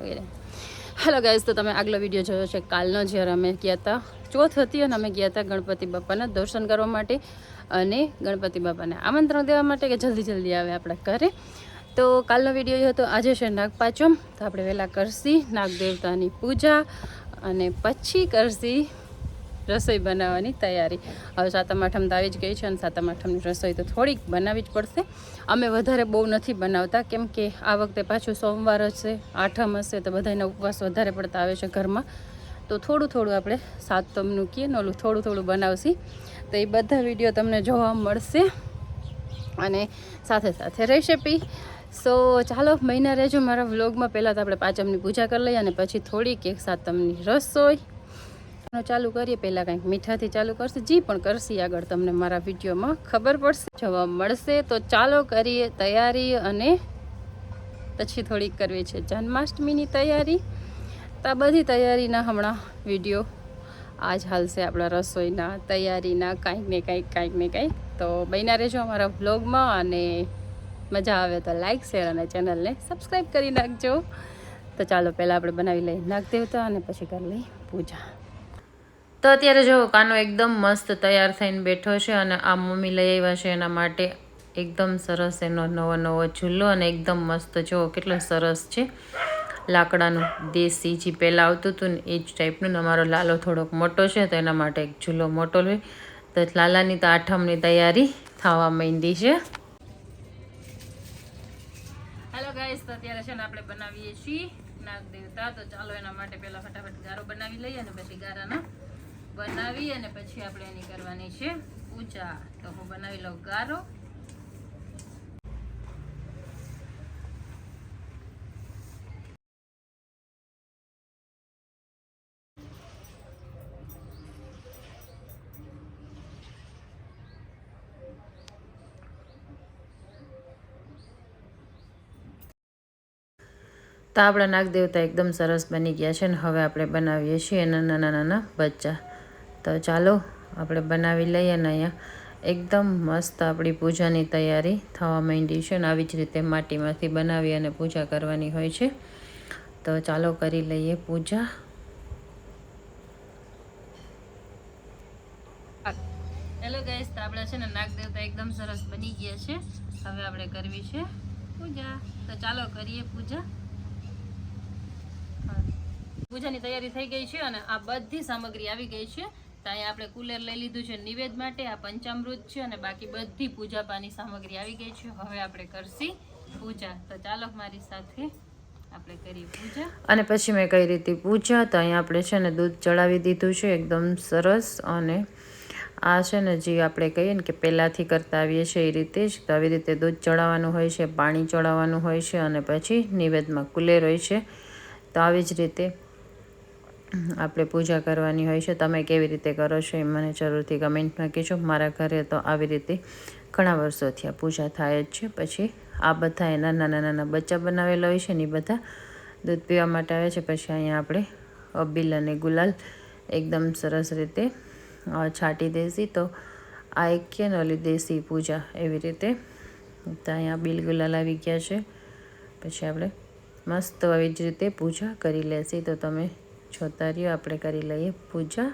વગેરે. Hello guys તો તમે આગલો વીડિયો જોયો છે કાલનો જ્યારે અમે ગયા હતા ચોથ હતી અને અમે ગયા હતા ગણપતિ બાપાના દર્શન કરવા માટે અને ગણપતિ બાપાને આમંત્રણ દેવા માટે કે જલ્દી જલ્દી આવે આપણા ઘરે. તો કાલનો વીડિયો હતો, આજે છે નાગપાચમ તો આપણે વહેલા કરશી નાગ દેવતાની પૂજા અને પછી કરશી રસોઈ બનાવવાની તૈયારી. હવે સાતમ આઠમ તો આવી જ ગઈ છે અને સાતમ આઠમની રસોઈ તો થોડીક બનાવવી જ પડશે. અમે વધારે બહુ નથી બનાવતા, કેમ કે આ વખતે પાછું સોમવાર હશે, આઠમ હશે, તો બધાના ઉપવાસ વધારે પડતા આવે છે ઘરમાં. તો થોડું થોડું આપણે સાતમનું કહીએ ને ઓલું થોડું થોડું બનાવશી. તો એ બધા વીડિયો તમને જોવા મળશે. અને સાથે સાથે રહેશે સો ચાલો, મહિના રહેજો મારા વ્લોગમાં. પહેલાં તો આપણે પાંચમની પૂજા કરી લઈએ અને પછી થોડીક એક સાતમની રસોઈ. ચાલુ કરીએ પહેલાં કંઈક મીઠાથી ચાલુ કરશે. જી પણ કરશે આગળ તમને મારા વિડીયોમાં ખબર પડશે. જોવા મળશે. તો ચાલો કરીએ તૈયારી અને પછી થોડીક કરવી છે જન્માષ્ટમીની તૈયારી. તો બધી તૈયારીના હમણાં વીડિયો આજ હાલશે આપણા રસોઈના તૈયારીના કાંઈક ને કાંઈક કાંઈક ને કાંઈક. તો બન્યા રહેજો અમારા વ્લોગમાં અને મજા આવે તો લાઇક શેર અને ચેનલને સબસ્ક્રાઈબ કરી નાખજો. તો ચાલો પહેલાં આપણે બનાવી લઈએ નાગ દેવતા અને પછી કરી લઈએ પૂજા. તો અત્યારે જો કાનો એકદમ મસ્ત તૈયાર થઈને બેઠો છે અને આ મમ્મી લઈ આવ્યા છે એના માટે એકદમ સરસ એનો નવો નવો ચૂલ્લો અને એકદમ મસ્ત જો કેટલો સરસ છે. લાકડાનું દેશી જે પહેલાં આવતું હતું ને એ જ ટાઈપનું અમારો લાલો થોડોક મોટો છે તો એના માટે એક ચૂલ્લો મોટો લે તો લાલાની તો આઠમની તૈયારી થવા માંડી છે. હેલો ગાઈસ તો અત્યારે છે ને આપણે બનાવીએ છીએ નાગ દેવતા તો ચાલો એના માટે પહેલાં ફટાફટ ગારો બનાવી લઈએ અને પછી ગારાના બનાવી અને પછી આપણે એની કરવાની છે પૂજા તો હું બનાવી લઉં ગારો. તો આપણા નાગદેવતા એકદમ સરસ બની ગયા છે અને હવે આપણે બનાવીએ છીએ એના નાના નાના બચ્ચા. તો ચાલો આપણે બનાવી લઈએ ને અહીંયા. એકદમ મસ્ત આપણી પૂજાની તૈયારી થવા માંડી છે ને આવી જ રીતે માટીમાંથી બનાવી અને પૂજા કરવાની હોય છે. તો ચાલો કરી લઈએ પૂજા. હેલો ગાઈસ, તો આપણે છે ને નાગ દેવતા એકદમ સરસ બની ગયા છે. હવે આપણે કરવી છે પૂજા. તો ચાલો કરીએ પૂજા. પૂજાની તૈયારી થઈ ગઈ છે અને આ બધી સામગ્રી આવી ગઈ છે. તો અહીંયા આપણે કુલર લઈ લીધું છે નિવેદ માટે, આ પંચામૃત છે અને બાકી બધી પૂજા પાની સામગ્રી આવી ગઈ છે. હવે આપણે કરશી પૂજા. તો ચાલો મારી સાથે આપણે કરી પૂજા. અને પછી મેં કઈ રીતે પૂજા? તો અહીંયા આપણે છે ને દૂધ ચડાવી દીધું છે, એકદમ સરસ. અને આ છે ને જે આપણે કહીએ ને કે પહેલાંથી કરતા આવીએ છીએ એ રીતે જ. તો આવી રીતે દૂધ ચડાવવાનું હોય છે, પાણી ચડાવવાનું હોય છે અને પછી નિવેદમાં કુલેર હોય છે. તો આવી જ રીતે આપણે પૂજા કરવાની હોય છે, તમે કેવી રીતે કરો છો એ મને જરૂરથી કમેન્ટમાં કહેજો. મારા ઘરે તો આવી રીતે ઘણા વર્ષોથી આ પૂજા થાય જ છે. પછી આ બધા એના નાના નાના બચ્ચા બનાવેલા હોય છે ને એ બધા દૂધ પીવા માટે આવે છે. પછી અહીંયા આપણે અબીલ અને ગુલાલ એકદમ સરસ રીતે છાંટી દેસી તો આ એક કે ને ઓલી દેશી પૂજા એવી રીતે. તો અહીંયા બિલ ગુલાલ આવી ગયા છે. પછી આપણે મસ્ત આવી જ રીતે પૂજા કરી લેશી. તો તમે રહ્યો આપણે કરી લઈએ પૂજા.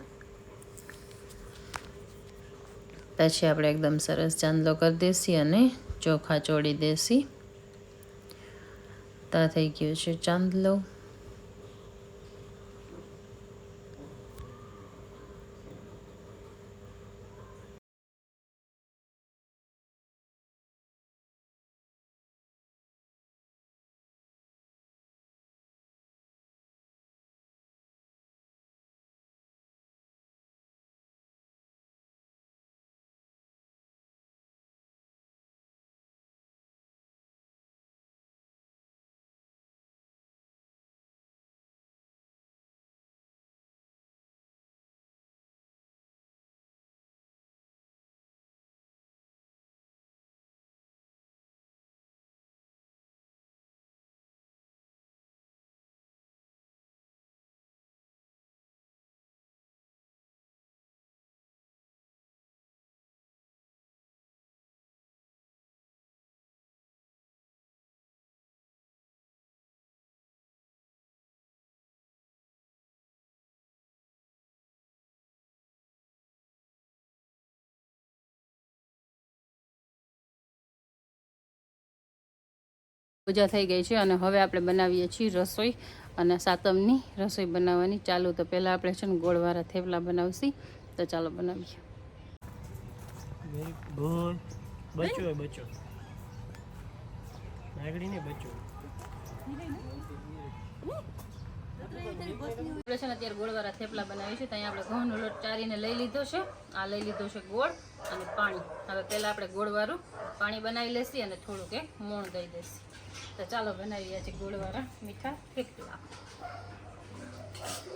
પછી આપણે એકદમ સરસ ચાંદલો કરી દેસી અને ચોખા ચોળી દેસી. તા થઈ ગયો છે ચાંદલો. પૂજા થઈ ગઈ છે અને હવે આપણે બનાવીએ છીએ રસોઈ અને સાતમની રસોઈ બનાવવાની. ચાલુ તો પહેલાં આપણે છે ને ગોળવાળા થેપલા બનાવશી. તો ચાલો બનાવીએ. બચો ગુડ બચ્ચો હે બચ્ચો નાગડી ને બચ્ચો આપણે છે ને અત્યારે ગોળવાળા થેપલા બનાવીએ છીએ ત્યાં આપણે ઘઉંનો લોટ ચારીને લઈ લીધો છે. આ લઈ લીધો છે ગોળ અને પાણી. હવે પહેલાં આપણે ગોળવાળું પાણી બનાવી લેશી અને થોડુંક એ મોણ દઈ દેશી. તો ચાલો બનાવી રહ્યા છીએ ગોળવાળા મીઠા થેપલા.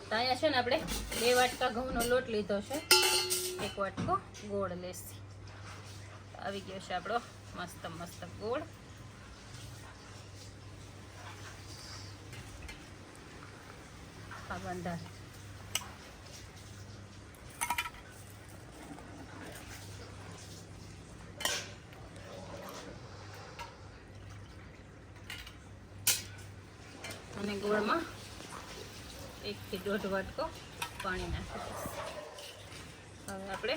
તો અહીંયા છે ને આપણે બે વાટકા ઘઉંનો લોટ લીધો છે. એક વાટકો ગોળ લેશી. આવી ગયો છે આપણો મસ્ત મસ્ત ગોળ. આ બંધાર અને ગોળમાં એકથી દોઢ વાટકો પાણી નાખી દઈશું હવે આપણે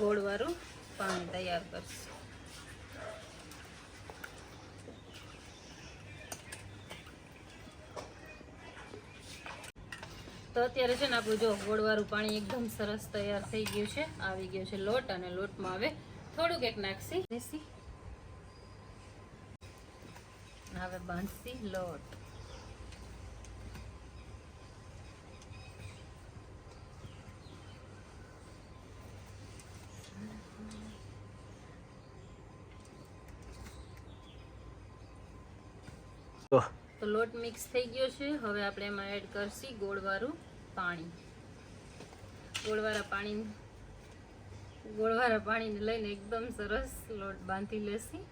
ગોળવાળું પાણી તૈયાર કરીશું. તો અત્યારે છે ને આપણું જો ગોળવાળું પાણી એકદમ સરસ તૈયાર થઈ ગયું છે. આવી ગયો છે લોટ અને લોટમાં હવે થોડુંક એક નાખશી. દેશી. હવે બાંધશી લોટ. તો. તો લોટ મિક્સ થઈ ગયો છે. હવે આપણે એમાં એડ કરશી ગોળવાળું. પાણી ગોળવાળા પાણી ગોળવાળા પાણીને લઈને એકદમ સરસ લોટ બાંધી લેશી.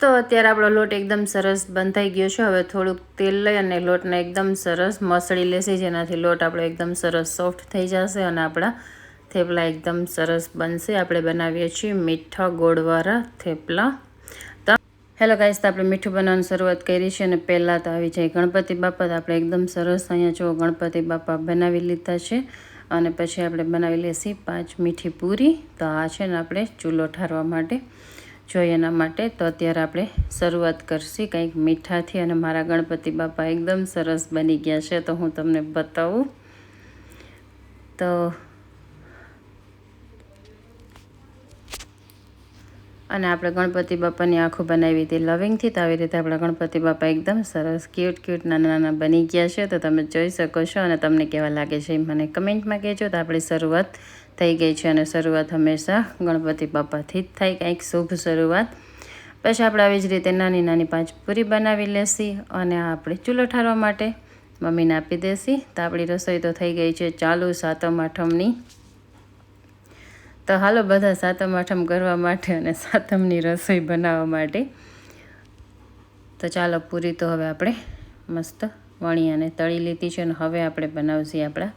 તો અત્યારે આપણો લોટ એકદમ સરસ બંધાઈ ગયો છે. હવે થોડુંક તેલ લઈ અને લોટને એકદમ સરસ મસળી લેશે, જેનાથી લોટ આપણો એકદમ સરસ સોફ્ટ થઈ જશે અને આપણા થેપલા એકદમ સરસ બનશે. આપણે બનાવીએ છીએ મીઠા ગોળવાળા થેપલા. તો હેલો ગાઈસ, તો આપણે મીઠું બનાવવાની શરૂઆત કરી છે અને પહેલાં તો આવી જાય ગણપતિ બાપા. તો આપણે એકદમ સરસ અહીંયા જો ગણપતિ બાપા બનાવી લીધા છે અને પછી આપણે બનાવી લેશી પાંચ મીઠી પૂરી. તો આ છે ને આપણે ચૂલો ઠારવા માટે. જોઈએ એના માટે તો અત્યારે આપણે શરૂઆત કરશી કંઈક મીઠાથી અને મારા ગણપતિ બાપા એકદમ સરસ બની ગયા છે. તો હું તમને બતાવું. તો અને આપણે ગણપતિ બાપાની આંખો બનાવી હતી લવિંગથી, તો આવી રીતે આપણા ગણપતિ બાપા એકદમ સરસ ક્યુટ ક્યુટ નાના નાના બની ગયા છે. તો તમે જોઈ શકો છો અને તમને કેવા લાગે છે મને કમેન્ટમાં કહેજો. તો આપણી શરૂઆત થઈ ગઈ છે અને શરૂઆત હંમેશા ગણપતિ બાપાથી જ થાય, કંઈક શુભ શરૂઆત. પછી આપણે આવી જ રીતે નાની નાની પાંચ પૂરી બનાવી લેશી અને આપણે ચૂલો ઠારવા માટે મમ્મીને આપી દેશી. તો આપણી રસોઈ તો થઈ ગઈ છે ચાલુ સાતમ આઠમની. તો હાલો બધા સાતમ આઠમ કરવા માટે અને સાતમની રસોઈ બનાવવા માટે. તો ચાલો પૂરી તો હવે આપણે મસ્ત વણી અને તળી લીધી છે અને હવે આપણે બનાવશી આપણા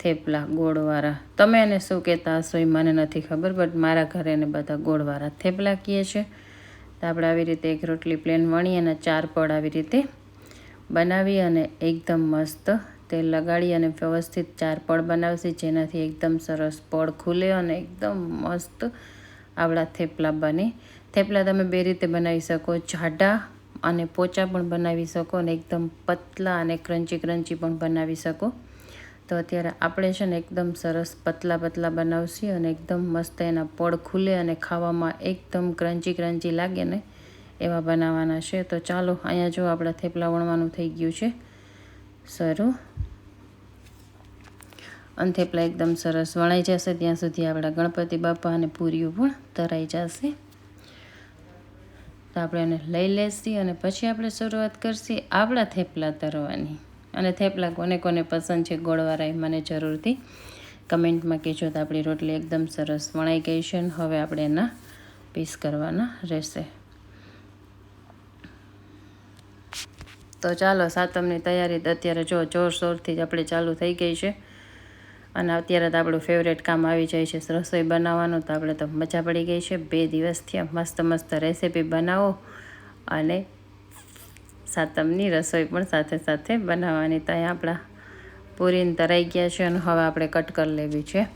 થેપલા ગોળવાળા. તમે એને શું કહેતા હશો એ મને નથી ખબર બટ મારા ઘરે એને બધા ગોળવાળા થેપલા કહે છે. તો આપણે આવી રીતે એક રોટલી પ્લેન વણી અને ચાર પડ આવી રીતે બનાવી અને એકદમ મસ્ત તેલ લગાડી અને વ્યવસ્થિત ચાર પળ બનાવશે, જેનાથી એકદમ સરસ પળ ખુલે અને એકદમ મસ્ત આવડા થેપલા બને. થેપલા તમે બે રીતે બનાવી શકો, જાડા અને પોચા પણ બનાવી શકો અને એકદમ પતલા અને ક્રંચી ક્રંચી પણ બનાવી શકો. તો અત્યારે આપણે છે ને એકદમ સરસ પતલા પતલા બનાવશી અને એકદમ મસ્ત એના પડ ખુલે અને ખાવામાં એકદમ ક્રંચી ક્રંચી લાગે ને એવા બનાવવાના છે. તો ચાલો, અહીંયા જો આપણા થેપલા વણવાનું થઈ ગયું છે. શરૂ અને થેપલા એકદમ સરસ વણાઈ જશે. ત્યાં સુધી આપણા ગણપતિ બાપા અને પૂરીઓ પણ તરાઈ જશે. તો આપણે એને લઈ લેશી અને પછી આપણે શરૂઆત કરશી આપણા થેપલા તરવાની. અને થેપલા કોને કોને પસંદ છે ગોળવાળા એ મને જરૂરથી કમેન્ટમાં કહેજો તો આપણી રોટલી એકદમ સરસ વણાઈ ગઈ છે અને હવે આપણે એના પીસ કરવાના રહેશે. તો ચાલો સાતમની તૈયારી અત્યારે જો જોરશોરથી જ આપણે ચાલુ થઈ ગઈ છે. અને અત્યારે તો આપણું ફેવરેટ કામ આવી જાય છે રસોઈ બનાવવાનું. તો આપણે તો મજા પડી ગઈ છે. બે દિવસથી મસ્ત મસ્ત રેસીપી બનાવો. અને સાતમની રસોઈ પણ સાથે સાથે બનાવવાની. ત્યાં આપણા પૂરીને તરાઈ ગયા છે અને હવે આપણે કટ કરી લેવી છે.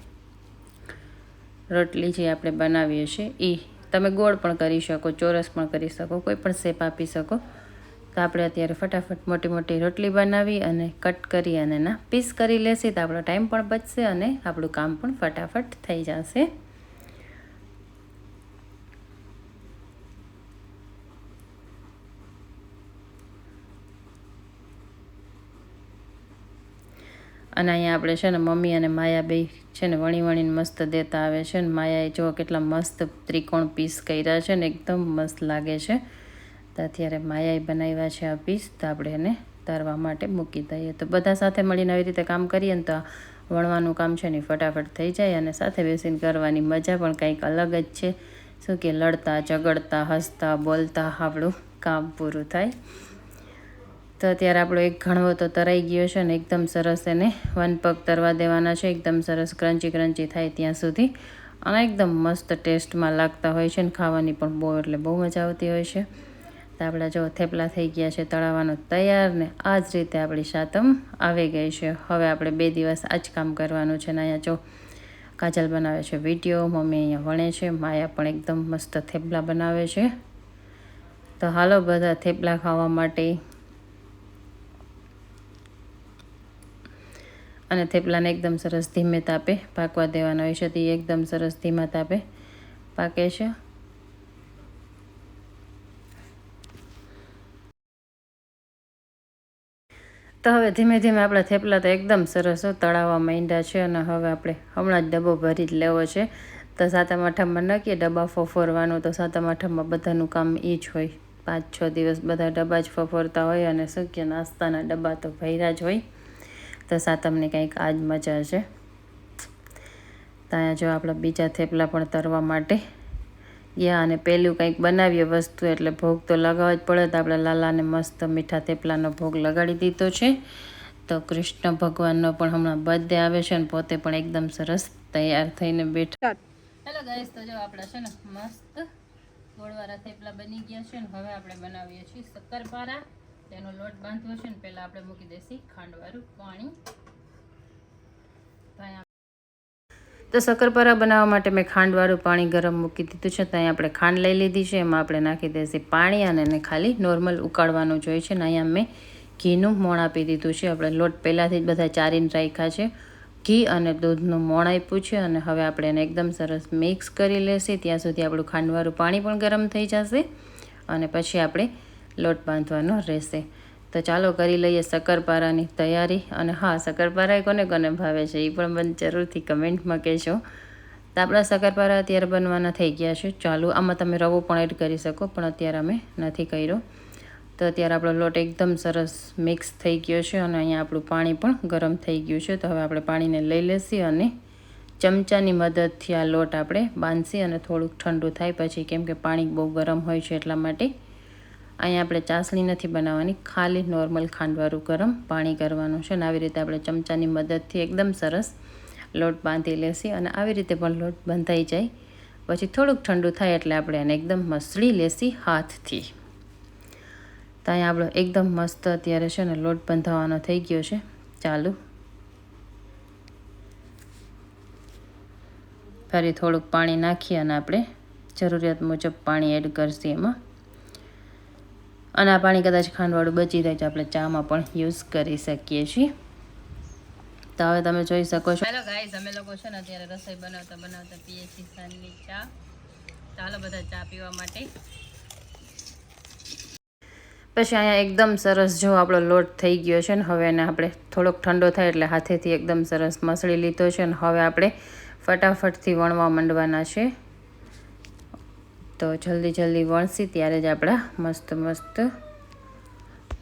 રોટલી જે આપણે બનાવીએ છીએ એ તમે ગોળ પણ કરી શકો, ચોરસ પણ કરી શકો, કોઈ પણ શેપ આપી શકો. તો આપણે અત્યારે ફટાફટ મોટી મોટી રોટલી બનાવી અને કટ કરી અને એના પીસ કરી લેશે. તો આપણો ટાઈમ પણ બચશે અને આપણું કામ પણ ફટાફટ થઈ જશે. અને અહીંયા આપણે છે ને મમ્મી અને માયા બે છે ને વણી વણીને મસ્ત દેતા આવે છે ને. માયાએ જો કેટલા મસ્ત ત્રિકોણ પીસ કર્યા છે ને, એકદમ મસ્ત લાગે છે. તો અત્યારે માયાએ બનાવ્યા છે આ પીસ તો આપણે એને તરવા માટે મૂકી દઈએ. તો બધા સાથે મળીને આવી રીતે કામ કરીએ ને તો વણવાનું કામ છે ને ફટાફટ થઈ જાય અને સાથે બેસીને કરવાની મજા પણ કંઈક અલગ જ છે. શું કે લડતા, ઝઘડતા, હસતા, બોલતા આપણું કામ પૂરું થાય. તો અત્યારે આપણો એક ઘણવો તો તરાઈ ગયો છે ને એકદમ સરસ એને વન પગ તરવા દેવાના છે. એકદમ સરસ ક્રંચી ક્રંચી થાય ત્યાં સુધી. અને એકદમ મસ્ત ટેસ્ટમાં લાગતા હોય છે ને ખાવાની પણ બહુ, એટલે બહુ મજા આવતી હોય છે. તો આપણા જો થેપલા થઈ ગયા છે, તળાવવાનું તૈયાર ને આ જ રીતે આપણી સાતમ આવી ગઈ છે. હવે આપણે બે દિવસ આ જ કામ કરવાનું છે ને અહીંયા જો કાજલ બનાવે છે વીડિયો, મમ્મી અહીંયા વણે છે, માયા પણ એકદમ મસ્ત થેપલા બનાવે છે. તો હાલો બધા થેપલા ખાવા માટે. અને થેપલાને એકદમ સરસ ધીમે તાપે પાકવા દેવાના હોય છે, તે એકદમ સરસ ધીમા તાપે પાકે છે. તો હવે ધીમે ધીમે આપણા થેપલા તો એકદમ સરસ તળાવવા માંડ્યા છે અને હવે આપણે હમણાં જ ડબ્બો ભરી જ લેવો છે. તો સાતમ આઠમમાં નક્કી ડબ્બા ફોફોરવાનું, તો સાતમ આઠમમાં બધાનું કામ એ જ હોય. પાંચ છ દિવસ બધા ડબ્બા જ ફોફોરતા હોય અને શું નાસ્તાના ડબ્બા તો ભર્યા જ હોય. તો સાતમની કંઈક આ જ મજા છે. ત્યાં જો આપણા બીજા થેપલા પણ તરવા માટે ગયા અને પેલું કંઈક બનાવીએ વસ્તુ એટલે ભોગ તો લગાવવા જ પડે તો આપણે લાલાને મસ્ત મીઠા થેપલાનો ભોગ લગાડી દીધો છે. તો કૃષ્ણ ભગવાનનો પણ હમણાં બર્થડે આવે છે અને પોતે પણ એકદમ સરસ તૈયાર થઈને બેઠા. હેલો ગાઈસ તો જો આપણા છે ને મસ્ત ગોળવાળા થેપલા બની ગયા છે ને હવે આપણે બનાવીએ છીએ શક્કરપારા. તેનો લોટ બાંધવો છે ને પહેલાં આપણે મૂકી દઈશું ખાંડવાળું પાણી. તો શક્કરપારા બનાવવા માટે મેં ખાંડવાળું પાણી ગરમ મૂકી દીધું છે. ત્યાં આપણે ખાંડ લઈ લીધી છે. એમાં આપણે નાખી દઈશું પાણી અને એને ખાલી નોર્મલ ઉકાળવાનું જોઈએ છે. ને અહીંયા મેં ઘીનું મોણ આપી દીધું છે. આપણે લોટ પહેલાંથી જ બધા ચારીને રાખ્યા છે. ઘી અને દૂધનું મોણ આપ્યું છે અને હવે આપણે એને એકદમ સરસ મિક્સ કરી લેશે. ત્યાં સુધી આપણું ખાંડવાળું પાણી પણ ગરમ થઈ જશે અને પછી આપણે લોટ બાંધવાનો રહેશે. તો ચાલો કરી લઈએ શક્કરપારાની તૈયારી. અને હા શક્કરપારા કોને કોને ભાવે છે? એ પણ મને જરૂરથી કમેન્ટમાં કહેશો તો આપણા શક્કરપારા અત્યારે બનવાના થઈ ગયા છે. ચાલુ, આમાં તમે રવો પણ એડ કરી શકો, પણ અત્યારે અમે નથી કર્યો. તો અત્યારે આપણો લોટ એકદમ સરસ મિક્સ થઈ ગયો છે અને અહીંયા આપણું પાણી પણ ગરમ થઈ ગયું છે. તો હવે આપણે પાણીને લઈ લેશી અને ચમચાની મદદથી આ લોટ આપણે બાંધશી અને થોડુંક ઠંડુ થાય. પછી કેમ કે પાણી બહુ ગરમ હોય છે એટલા માટે અહીંયા આપણે ચાસણી નથી બનાવવાની, ખાલી નોર્મલ ખાંડવાળું ગરમ પાણી કરવાનું છે અને આવી રીતે આપણે ચમચાની મદદથી એકદમ સરસ લોટ બાંધી લેશી અને આવી રીતે પણ લોટ બંધાઈ જાય. પછી થોડુંક ઠંડુ થાય એટલે આપણે એને એકદમ મસળી લેશી હાથથી. તો અહીંયા આપણો એકદમ મસ્ત અત્યારે છે ને લોટ બંધાવવાનો થઈ ગયો છે. ચાલુ. ફરી થોડુંક પાણી નાખી અને આપણે જરૂરિયાત મુજબ પાણી એડ કરશે એમાં. અને આ પાણી કદાચ ખાંડવાળું બચી જાય તો આપણે ચામાં પણ યુઝ કરી શકીએ છીએ. તો હવે તમે જોઈ શકો છો. હેલો ગાઈસ અમે લોકો છે ને અત્યારે રસોઈ બનાવતા બનાવતા પીએ છીએ સાંજની ચા. ચાલો બધા ચા પીવા માટે. પછી અહીંયા એકદમ સરસ જો આપણો લોટ થઈ ગયો છે ને, હવે એને આપણે થોડોક ઠંડો થાય એટલે હાથેથી એકદમ સરસ મસળી લીધો છે ને, હવે આપણે ફટાફટથી વણવા માંડવાના છે. તો જલ્દી જલ્દી વણસી ત્યારે જ આપણા મસ્ત મસ્ત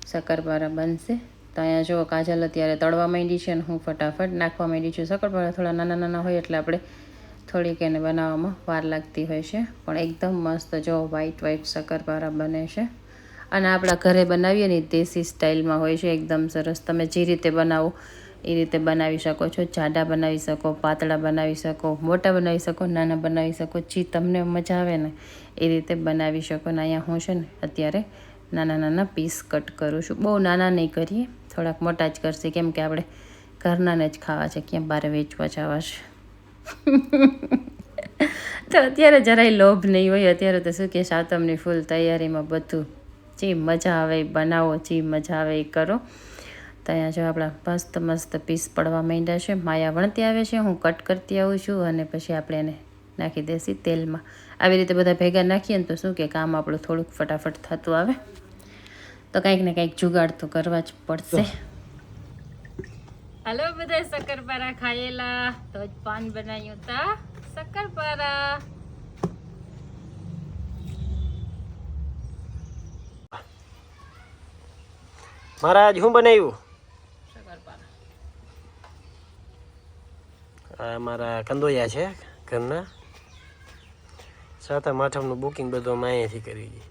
શક્કરપારા બનશે. તો અહીંયા જો કાજલ અત્યારે તળવા માંડી છે અને હું ફટાફટ નાખવા માંડી છું. શક્કરપારા થોડા નાના નાના હોય એટલે આપણે થોડીક એને બનાવવામાં વાર લાગતી હોય છે. પણ એકદમ મસ્ત જો વ્હાઈટ વ્હાઈટ શક્કરપારા બને છે. અને આપણા ઘરે બનાવીએ ને દેશી સ્ટાઇલમાં હોય છે. એકદમ સરસ. તમે જે રીતે બનાવો એ રીતે બનાવી શકો છો. જાડા બનાવી શકો, પાતળા બનાવી શકો, મોટા બનાવી શકો, નાના બનાવી શકો, જે તમને મજા આવે ને એ રીતે બનાવી શકો. ને અહીંયા હું છે ને અત્યારે નાના નાના પીસ કટ કરું છું. બહુ નાના નહીં કરીએ, થોડાક મોટા જ કરશે. કેમ કે આપણે ઘરનાને જ ખાવા છે. ક્યાં બહાર વેચવા જવા છે. તો અત્યારે જરાય લોભ નહીં હોય. અત્યારે તો શું કે સાતમની ફૂલ તૈયારીમાં બધું જે મજા આવે એ બનાવો, જે મજા આવે એ કરો. તો અહીંયા જો આપણા મસ્ત મસ્ત પીસ પડવા માંડ્યા છે. માયા વણતી આવે છે. હું કટ કરતી આવું છું અને પછી આપણે એને નાખી દેસી તેલમાં. આવી રીતે બધા ભેગા નાખીએ ને તો શું કે કામ આપણું થોડુંક ફટાફટ થતું આવે. તો કંઈક ને કંઈક જુગાડ તો કરવા જ પડશે. હલો બધા શક્કરપારા ખાયેલા. તો જ પાન બનાવ્યું તા શક્કરપારા. મહારાજ હું બનાવ્યું આ મારા કંદોયા છે, ઘરના. સાતમ આઠમનું બુકિંગ બધું અમે અહીંયાથી કરી દઈએ.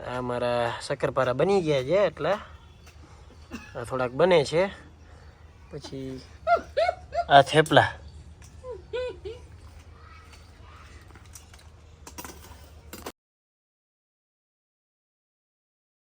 આ મારા શક્કરપારા બની ગયા છે એટલે. આ થોડાક બને છે. પછી આ થેપલા.